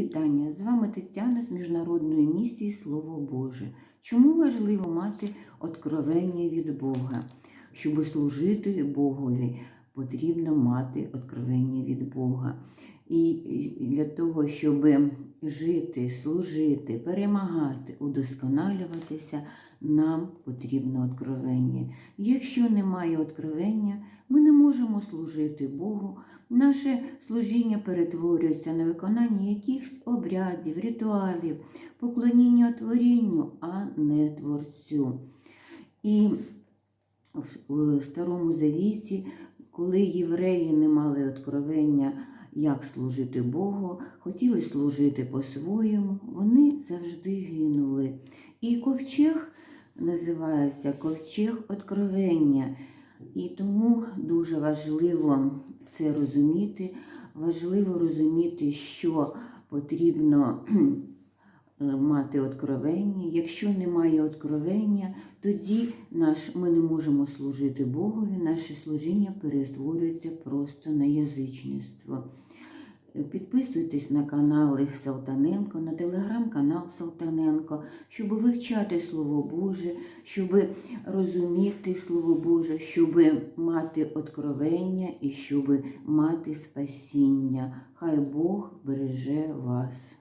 вітання! З вами Тетяна з міжнародної місії Слово Боже. Чому важливо мати откровення від Бога? Щоб служити Богові, потрібно мати откровення від Бога. І для того, щоб жити, служити, перемагати, удосконалюватися, нам потрібно откровення. Якщо немає откровення, ми не можемо служити Богу. Наше служіння перетворюється на виконання якихось обрядів, ритуалів, поклоніння творінню, а не творцю. І в Старому Завіті, коли євреї не мали откровення, як служити Богу, хотіли служити по-своєму, вони завжди гинули. І ковчег називається ковчег откровення. І тому дуже важливо це розуміти. Важливо розуміти, що потрібно мати откровення. Якщо немає откровення, тоді наш, ми не можемо служити Богові, наше служіння перетворюється просто на язичництво. Підписуйтесь на канал Їх Салтаненко, на телеграм-канал Салтаненко, щоб вивчати Слово Боже, щоб розуміти Слово Боже, щоб мати откровення і щоб мати спасіння. Хай Бог береже вас.